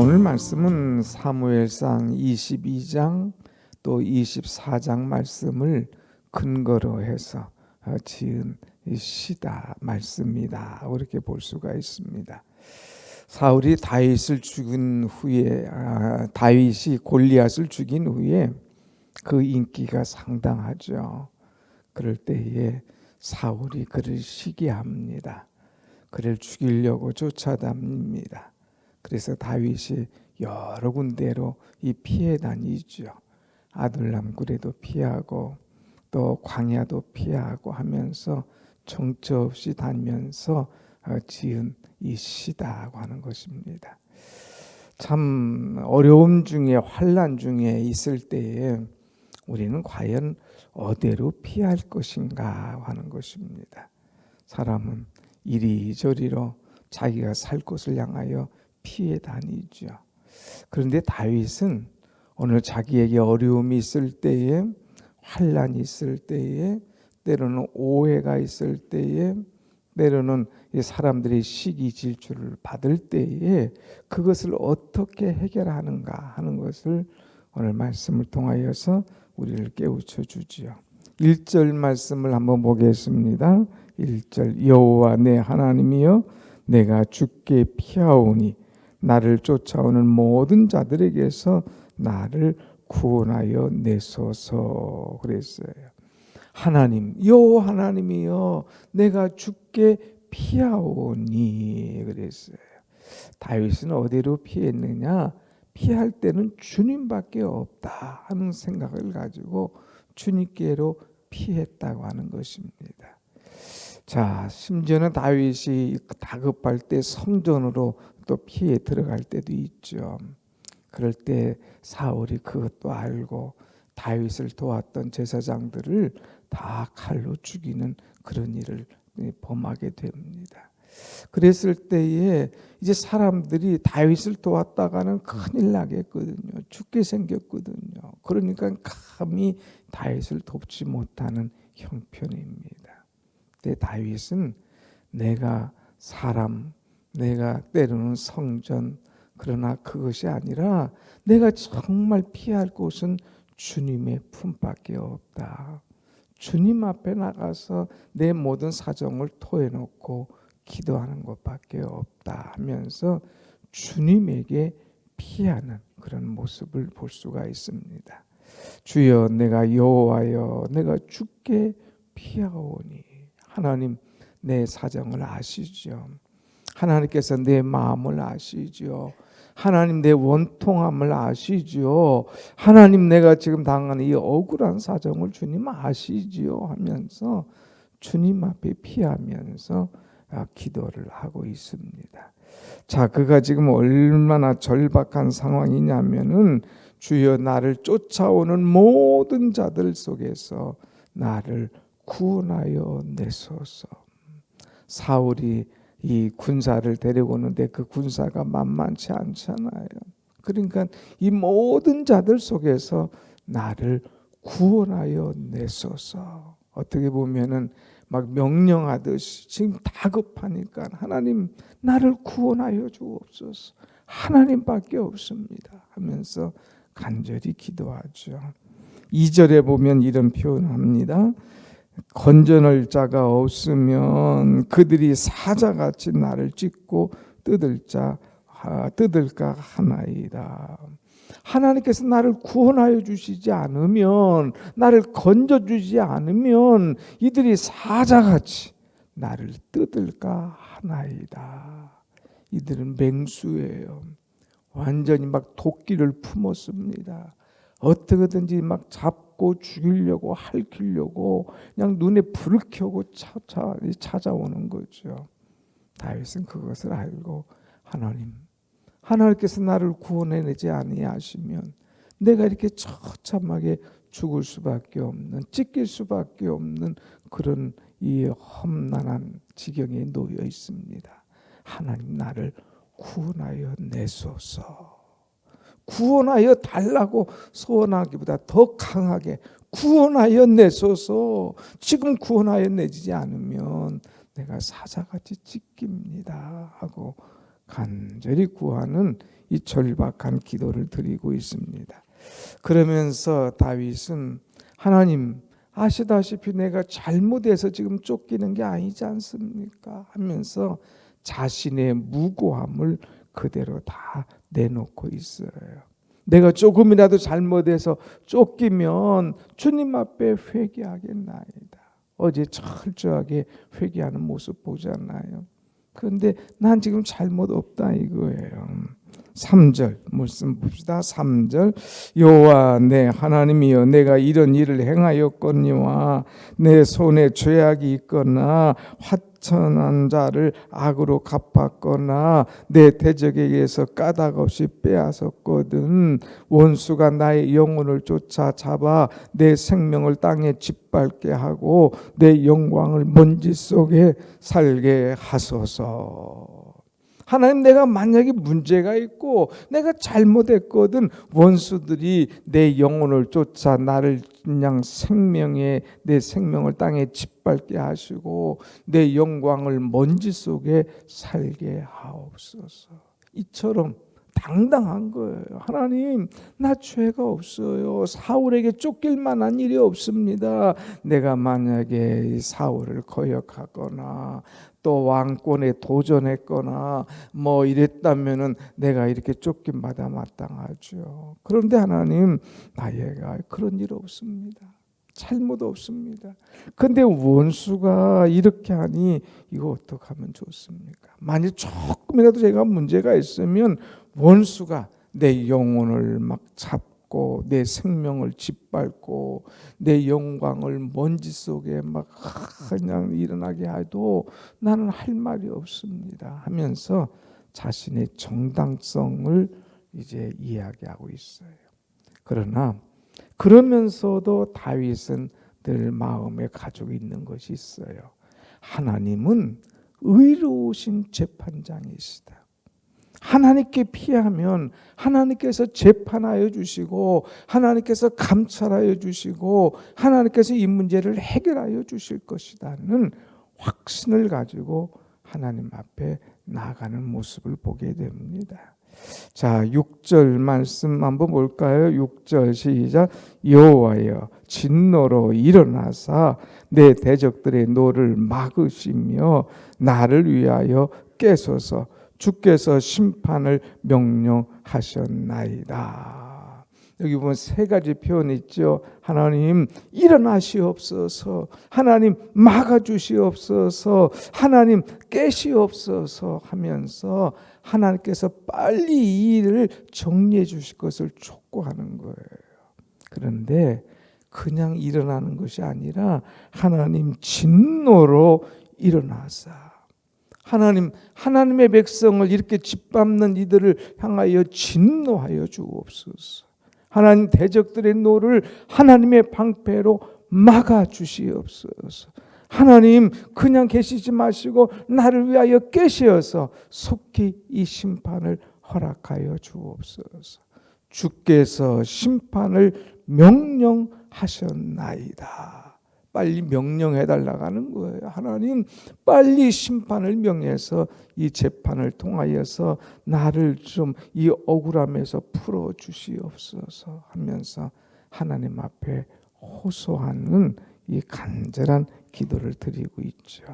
오늘 말씀은 사무엘상 22장 또 24장 말씀을 근거로 해서 어, 지은 이 시다 말씀이다 이렇게 볼 수가 있습니다. 사울이 다윗을 죽인 후에 아, 다윗이 골리앗을 죽인 후에 그 인기가 상당하죠. 그럴 때에 사울이 그를 시기합니다. 그를 죽이려고 쫓아다닙니다. 그래서 다윗이 여러 군데로 이 피해 다니죠. 아둘람 굴에도 피하고 또 광야도 피하고 하면서 정처 없이 다니면서 어, 지은 이 시다고 하는 것입니다. 참 어려움 중에 환란 중에 있을 때에 우리는 과연 어디로 피할 것인가 하는 것입니다. 사람은 이리저리로 자기가 살 곳을 향하여 피해 다니죠. 그런데 다윗은 오늘 자기에게 어려움이 있을 때에 환란이 있을 때에 때로는 오해가 있을 때에 때로는 사람들의 시기 질주를 받을 때에 그것을 어떻게 해결하는가 하는 것을 오늘 말씀을 통하여서 우리를 깨우쳐 주지요. 1절 말씀을 한번 보겠습니다. 1절 여호와 내 하나님이여 내가 죽게 피하오니 나를 쫓아오는 모든 자들에게서 나를 구원하여 내소서 그랬어요. 하나님, 여 하나님이여, 내가 죽게 피하오니 그랬어요. 다윗은 어디로 피했느냐? 피할 때는 주님밖에 없다 하는 생각을 가지고 주님께로 피했다고 하는 것입니다. 자, 심지어는 다윗이 다급할 때 성전으로 또 피해 들어갈 때도 있죠. 그럴 때 사울이 그것도 알고 다윗을 도왔던 제사장들을 다 칼로 죽이는 그런 일을 범하게 됩니다. 그랬을 때에 이제 사람들이 다윗을 도왔다가는 큰일 나겠거든요. 죽게 생겼거든요. 그러니까 감히 다윗을 돕지 못하는 형편입니다. 근데 다윗은 내가 사람, 내가 때로는 성전, 그러나 그것이 아니라 내가 정말 피할 곳은 주님의 품밖에 없다. 주님 앞에 나가서 내 모든 사정을 토해놓고 기도하는 것밖에 없다 하면서 주님에게 피하는 그런 모습을 볼 수가 있습니다. 주여 내가 여호와여 내가 죽게 피하오니 하나님 내 사정을 아시죠. 하나님께서 내 마음을 아시죠. 하나님 내 원통함을 아시죠. 하나님 내가 지금 당하는 이 억울한 사정을 주님 아시지요 하면서 주님 앞에 피하면서 아, 기도를 하고 있습니다. 자, 그가 지금 얼마나 절박한 상황이냐면은 주여 나를 쫓아오는 모든 자들 속에서 나를 구원하여 내소서. 사울이 이 군사를 데리고 오는데 그 군사가 만만치 않잖아요. 그러니까 이 모든 자들 속에서 나를 구원하여 내소서. 어떻게 보면은 막 명령하듯이 지금 다급하니까 하나님 나를 구원하여 주옵소서. 하나님밖에 없습니다. 하면서 간절히 기도하죠. 2절에 보면 이런 표현합니다. 건전할 자가 없으면 그들이 사자같이 나를 찢고 뜯을 자 뜯을까 하나이다. 하나님께서 나를 구원하여 주시지 않으면 나를 건져 주지 않으면 이들이 사자같이 나를 뜯을까 하나이다. 이들은 맹수예요. 완전히 막 도끼를 품었습니다. 어떻게든지 막 잡 고 죽이려고 할키려고 그냥 눈에 불을 켜고 찾아, 찾아오는 거죠. 다윗은 그것을 알고 하나님 하나님께서 나를 구원해내지 아니하시면 내가 이렇게 처참하게 죽을 수밖에 없는 찢길 수밖에 없는 그런 이 험난한 지경에 놓여 있습니다. 하나님 나를 구원하여 내소서. 구원하여 달라고 소원하기보다 더 강하게 구원하여 내소서. 지금 구원하여 내지 않으면 내가 사자같이 찢깁니다. 하고 간절히 구하는 이 절박한 기도를 드리고 있습니다. 그러면서 다윗은 하나님 아시다시피 내가 잘못해서 지금 쫓기는 게 아니지 않습니까? 하면서 자신의 무고함을 그대로 다 내놓고 있어요. 내가 조금이라도 잘못해서 쫓기면 주님 앞에 회개하겠나이다. 어제 철저하게 회개하는 모습 보잖아요. 그런데 난 지금 잘못 없다 이거예요. 3절 말씀 봅시다. 3절 여호와 내 하나님이여 내가 이런 일을 행하였거니와 내 손에 죄악이 있거나 화 천한 자를 악으로 갚았거나 내 대적에게서 까닭 없이 빼앗았거든 원수가 나의 영혼을 쫓아 잡아 내 생명을 땅에 짓밟게 하고 내 영광을 먼지 속에 살게 하소서. 하나님 내가 만약에 문제가 있고 내가 잘못했거든 원수들이 내 영혼을 쫓아 나를 그냥 생명에 내 생명을 땅에 짓밟게 하시고 내 영광을 먼지 속에 살게 하옵소서. 이처럼 당당한 거예요. 하나님, 나 죄가 없어요. 사울에게 쫓길 만한 일이 없습니다. 내가 만약에 사울을 거역하거나 또 왕권에 도전했거나 뭐 이랬다면은 내가 이렇게 쫓김마다 마땅하죠. 그런데 하나님, 나에가 그런 일 없습니다. 잘못 없습니다. 근데 원수가 이렇게 하니 이거 어떡하면 좋습니까? 만약 조금이라도 제가 문제가 있으면 원수가 내 영혼을 막 잡고 내 생명을 짓밟고 내 영광을 먼지 속에 막 그냥 일어나게 해도 나는 할 말이 없습니다 하면서 자신의 정당성을 이제 이야기하고 있어요. 그러나 그러면서도 다윗은 늘 마음에 가지고 있는 것이 있어요. 하나님은 의로우신 재판장이시다. 하나님께 피하면 하나님께서 재판하여 주시고 하나님께서 감찰하여 주시고 하나님께서 이 문제를 해결하여 주실 것이라는 확신을 가지고 하나님 앞에 나가는 모습을 보게 됩니다. 자, 6절 말씀 한번 볼까요? 6절 시작. 여호와여 진노로 일어나사 내 대적들의 노를 막으시며 나를 위하여 깨소서 주께서 심판을 명령하셨나이다. 여기 보면 세 가지 표현 있죠. 하나님 일어나시옵소서. 하나님 막아주시옵소서. 하나님 깨시옵소서 하면서 하나님께서 빨리 이 일을 정리해 주실 것을 촉구하는 거예요. 그런데 그냥 일어나는 것이 아니라 하나님 진노로 일어나사 하나님 하나님의 백성을 이렇게 짓밟는 이들을 향하여 진노하여 주옵소서. 하나님 대적들의 노를 하나님의 방패로 막아 주시옵소서. 하나님 그냥 계시지 마시고 나를 위하여 깨시어서 속히 이 심판을 허락하여 주옵소서. 주께서 심판을 명령하셨나이다. 빨리 명령해 달라고 하는 거예요. 하나님 빨리 심판을 명해서 이 재판을 통하여서 나를 좀 이 억울함에서 풀어 주시옵소서 하면서 하나님 앞에 호소하는 이 간절한 기도를 드리고 있죠.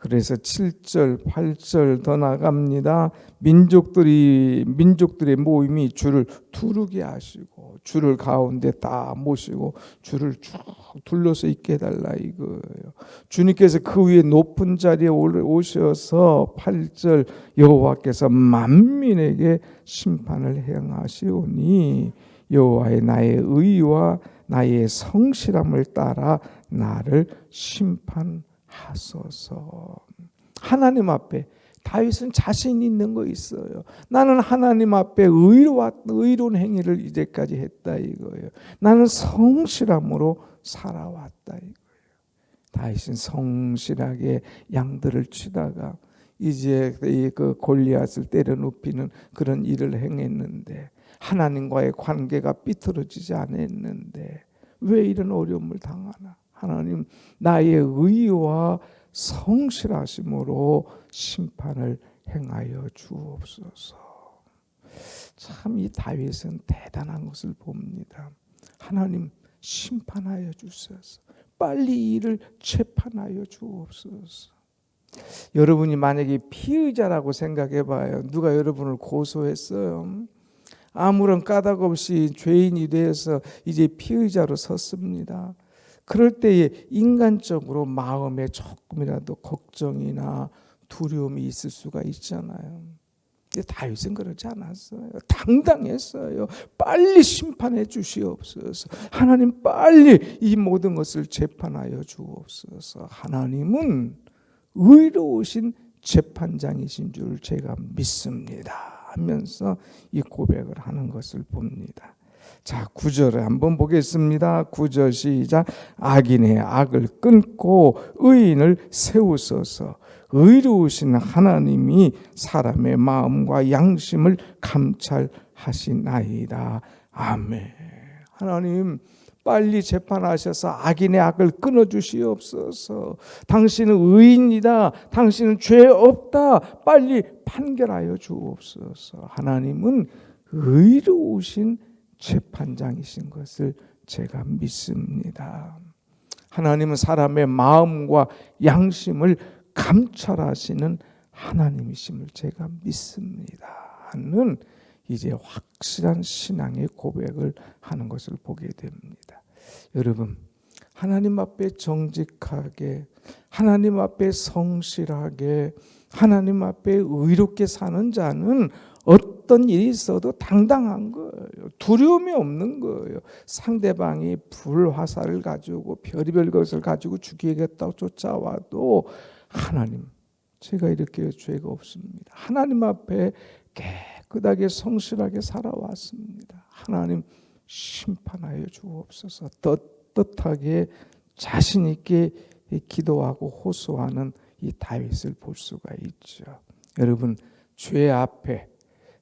그래서 7절, 8절 더 나갑니다. 민족들이 민족들의 모임이 주를 두르게 하시고 주를 가운데 다 모시고 주를 쭉 둘러서 있게 해달라 이거예요. 주님께서 그 위에 높은 자리에 오셔서 8절 여호와께서 만민에게 심판을 행하시오니 여호와의 나의 의와 나의 성실함을 따라 나를 심판 하소서. 하나님 앞에 다윗은 자신 있는 거 있어요. 나는 하나님 앞에 의로와 의로운 행위를 이제까지 했다 이거예요. 나는 성실함으로 살아왔다 이거예요. 다윗은 성실하게 양들을 치다가 이제 그 골리앗을 때려 눕히는 그런 일을 행했는데 하나님과의 관계가 삐뚤어지지 않았는데 왜 이런 어려움을 당하나? 하나님 나의 의와 성실하심으로 심판을 행하여 주옵소서. 참 이 다윗은 대단한 것을 봅니다. 하나님 심판하여 주소서. 빨리 이를 재판하여 주옵소서. 여러분이 만약에 피의자라고 생각해 봐요. 누가 여러분을 고소했어요. 아무런 까닭 없이 죄인이 되어서 이제 피의자로 섰습니다. 그럴 때에 인간적으로 마음에 조금이라도 걱정이나 두려움이 있을 수가 있잖아요. 근데 다윗은 그렇지 않았어요. 당당했어요. 빨리 심판해 주시옵소서. 하나님 빨리 이 모든 것을 재판하여 주옵소서. 하나님은 의로우신 재판장이신 줄 제가 믿습니다. 하면서 이 고백을 하는 것을 봅니다. 자, 구절을 한번 보겠습니다. 구절 시작. 악인의 악을 끊고 의인을 세우소서. 의로우신 하나님이 사람의 마음과 양심을 감찰하시나이다. 아멘. 하나님 빨리 재판하셔서 악인의 악을 끊어 주시옵소서. 당신은 의인이다. 당신은 죄 없다. 빨리 판결하여 주옵소서. 하나님은 의로우신 재판장이신 것을 제가 믿습니다. 하나님은 사람의 마음과 양심을 감찰하시는 하나님이심을 제가 믿습니다. 하는 이제 확실한 신앙의 고백을 하는 것을 보게 됩니다. 여러분, 하나님 앞에 정직하게, 하나님 앞에 성실하게, 하나님 앞에 의롭게 사는 자는 어떤 일이 있어도 당당한 거예요. 두려움이 없는 거예요. 상대방이 불화살을 가지고 별의별 것을 가지고 죽이겠다고 쫓아와도 하나님, 제가 이렇게 죄가 없습니다. 하나님 앞에 깨끗하게 성실하게 살아왔습니다. 하나님 심판하여 주옵소서. 떳떳하게 자신 있게 기도하고 호소하는 이 다윗을 볼 수가 있죠. 여러분 죄 앞에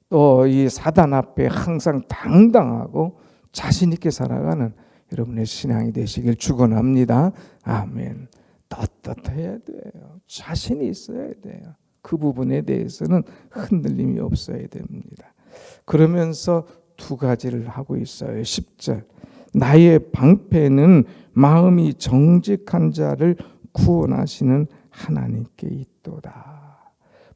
또 이 사단 앞에 항상 당당하고 자신 있게 살아가는 여러분의 신앙이 되시길 축원합니다. 아멘. 떳떳해야 돼요. 자신이 있어야 돼요. 그 부분에 대해서는 흔들림이 없어야 됩니다. 그러면서 두 가지를 하고 있어요. 10절. 나의 방패는 마음이 정직한 자를 구원하시는 하나님께 있도다.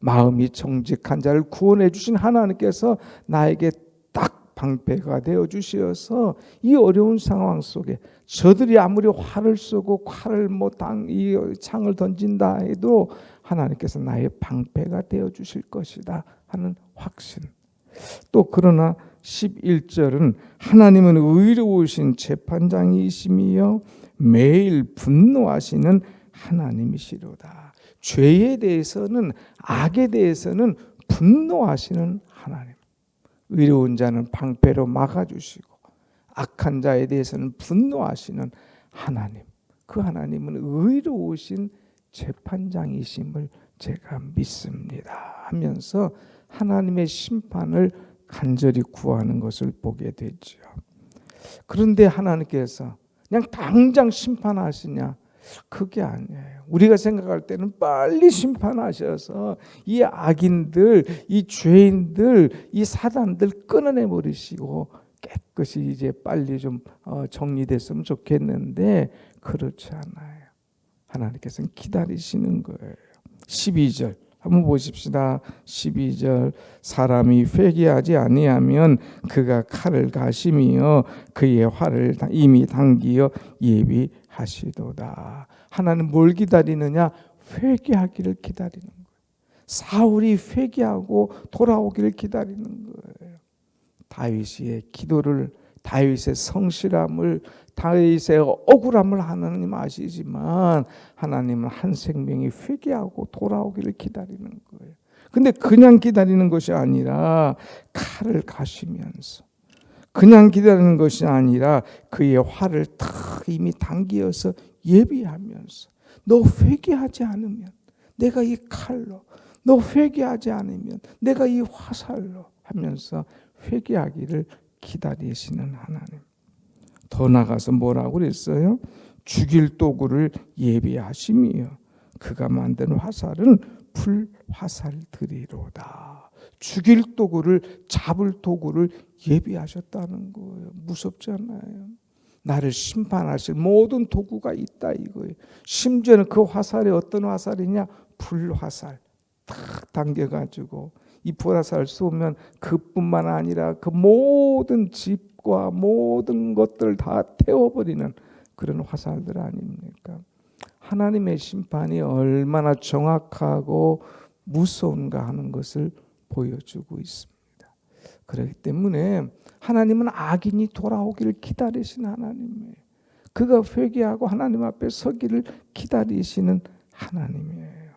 마음이 정직한 자를 구원해 주신 하나님께서 나에게 딱 방패가 되어 주시어서 이 어려운 상황 속에 저들이 아무리 활을 쏘고 칼을 뭐당이 창을 던진다 해도 하나님께서 나의 방패가 되어 주실 것이다 하는 확신. 또 그러나 11절은 하나님은 의로우신 재판장이시며 매일 분노하시는 하나님이시로다. 죄에 대해서는 악에 대해서는 분노하시는 하나님. 의로운 자는 방패로 막아주시고 악한 자에 대해서는 분노하시는 하나님. 그 하나님은 의로우신 재판장이심을 제가 믿습니다. 하면서 하나님의 심판을 간절히 구하는 것을 보게 되죠. 그런데 하나님께서 그냥 당장 심판하시냐? 그게 아니에요. 우리가 생각할 때는 빨리 심판하셔서 이 악인들, 이 죄인들, 이 사단들 끊어내 버리시고 깨끗이 이제 빨리 좀 어, 정리됐으면 좋겠는데 그렇지 않아요. 하나님께서는 기다리시는 거예요. 12절 한번 보십시다. 12절 사람이 회개하지 아니하면 그가 칼을 가시며 그의 활을 이미 당기어 예비하시도다. 하나는 뭘 기다리느냐? 회개하기를 기다리는 거예요. 사울이 회개하고 돌아오기를 기다리는 거예요. 다윗의 기도를 다윗의 성실함을 다윗의 억울함을 하나님 아시지만 하나님은 한 생명이 회개하고 돌아오기를 기다리는 거예요. 근데 그냥 기다리는 것이 아니라 칼을 가시면서 그냥 기다리는 것이 아니라 그의 화를 탁 이미 당기어서 예비하면서 너 회개하지 않으면 내가 이 칼로 너 회개하지 않으면 내가 이 화살로 하면서 회개하기를 기다리시는 하나님. 더 나가서 뭐라고 그랬어요? 죽일 도구를 예비하심이요. 그가 만든 화살은 불화살들이로다. 죽일 도구를 잡을 도구를 예비하셨다는 거예요. 무섭잖아요. 나를 심판하실 모든 도구가 있다 이거예요. 심지어는 그 화살이 어떤 화살이냐? 불화살. 탁 당겨가지고 이 불화살 쏘면 그뿐만 아니라 그 모든 집 과 모든 것들 다 태워버리는 그런 화살들 아닙니까? 하나님의 심판이 얼마나 정확하고 무서운가 하는 것을 보여주고 있습니다. 그렇기 때문에 하나님은 악인이 돌아오기를 기다리신 하나님이에요. 그가 회개하고 하나님 앞에 서기를 기다리시는 하나님이에요.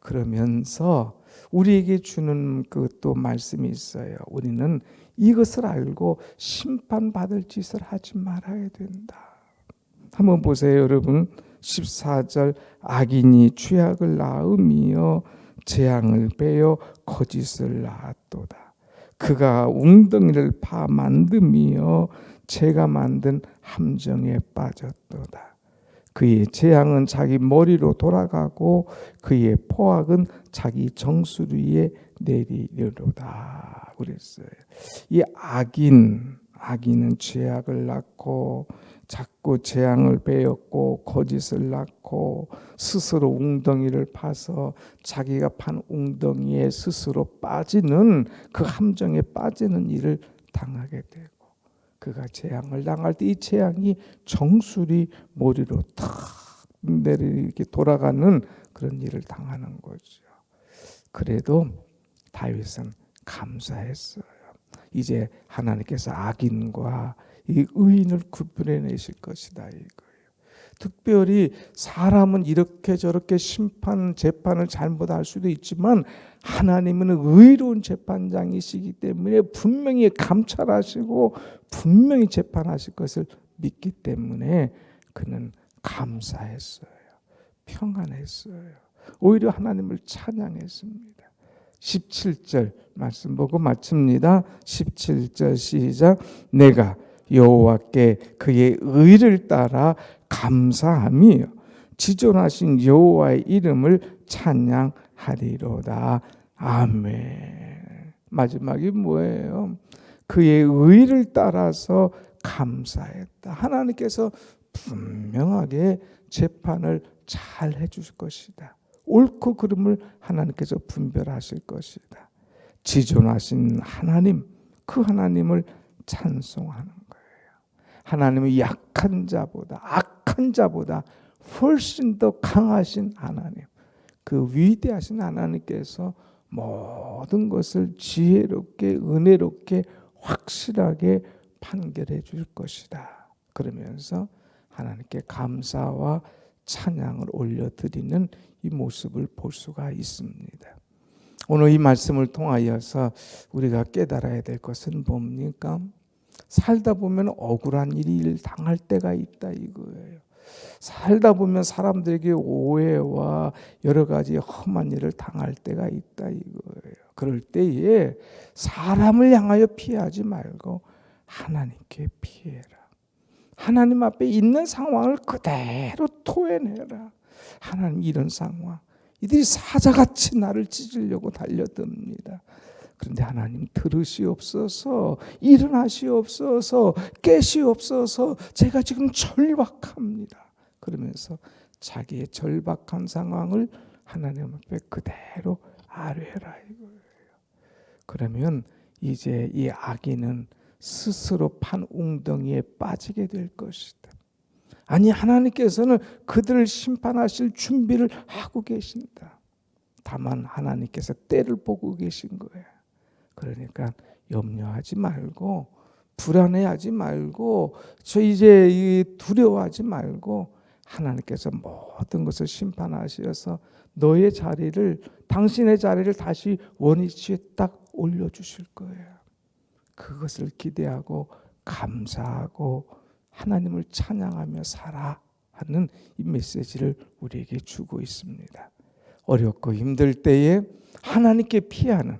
그러면서 우리에게 주는 그 또 말씀이 있어요. 우리는 이것을 알고 심판받을 짓을 하지 말아야 된다. 한번 보세요, 여러분. 14절 악인이 죄악을 낳음이요 재앙을 빼어 거짓을 낳았도다. 그가 웅덩이를 파 만듦이요 제가 만든 함정에 빠졌도다. 그의 재앙은 자기 머리로 돌아가고 그의 포악은 자기 정수리에 내리려로다. 그랬어요. 이 악인 악인은 죄악을 낳고 자꾸 재앙을 베었고 거짓을 낳고 스스로 웅덩이를 파서 자기가 판 웅덩이에 스스로 빠지는 그 함정에 빠지는 일을 당하게 되고 그가 재앙을 당할 때 이 재앙이 정수리 머리로 탁 내리게 돌아가는 그런 일을 당하는 거죠. 그래도 다윗은 감사했어요. 이제 하나님께서 악인과 이 의인을 구분해내실 것이다 이거예요. 특별히 사람은 이렇게 저렇게 심판 재판을 잘못할 수도 있지만 하나님은 의로운 재판장이시기 때문에 분명히 감찰하시고 분명히 재판하실 것을 믿기 때문에 그는 감사했어요. 평안했어요. 오히려 하나님을 찬양했습니다. 17절 말씀 보고 마칩니다. 17절 시작 내가 여호와께 그의 의를 따라 감사함이 지존하신 여호와의 이름을 찬양하리로다. 아멘. 마지막이 뭐예요? 그의 의를 따라서 감사했다. 하나님께서 분명하게 재판을 잘 해주실 것이다. 옳고 그름을 하나님께서 분별하실 것이다. 지존하신 하나님, 그 하나님을 찬송하는. 하나님은 약한 자보다, 악한 자보다 훨씬 더 강하신 하나님, 그 위대하신 하나님께서 모든 것을 지혜롭게, 은혜롭게, 확실하게 판결해 줄 것이다. 그러면서 하나님께 감사와 찬양을 올려드리는 이 모습을 볼 수가 있습니다. 오늘 이 말씀을 통하여서 우리가 깨달아야 될 것은 뭡니까? 살다 보면 억울한 일을 당할 때가 있다 이거예요. 살다 보면 사람들에게 오해와 여러 가지 험한 일을 당할 때가 있다 이거예요. 그럴 때에 사람을 향하여 피하지 말고 하나님께 피해라. 하나님 앞에 있는 상황을 그대로 토해내라. 하나님 이런 상황. 이들이 사자같이 나를 찢으려고 달려듭니다. 그런데 하나님 들으시옵소서, 일어나시옵소서, 깨시옵소서, 제가 지금 절박합니다. 그러면서 자기의 절박한 상황을 하나님 앞에 그대로 아뢰라 이거예요. 그러면 이제 이 악인은 스스로 판 웅덩이에 빠지게 될 것이다. 아니 하나님께서는 그들을 심판하실 준비를 하고 계신다. 다만 하나님께서 때를 보고 계신 거예요. 그러니까 염려하지 말고 불안해하지 말고 저 이제 두려워하지 말고 하나님께서 모든 것을 심판하셔서 너의 자리를 당신의 자리를 다시 원위치에 딱 올려 주실 거예요. 그것을 기대하고 감사하고 하나님을 찬양하며 살아 하는 이 메시지를 우리에게 주고 있습니다. 어렵고 힘들 때에 하나님께 피하는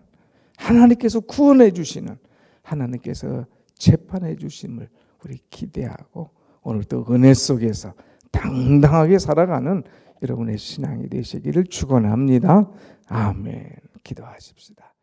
하나님께서 구원해 주시는 하나님께서 재판해 주심을 우리 기대하고 오늘도 은혜 속에서 당당하게 살아가는 여러분의 신앙이 되시기를 축원합니다. 아멘. 기도하십시다.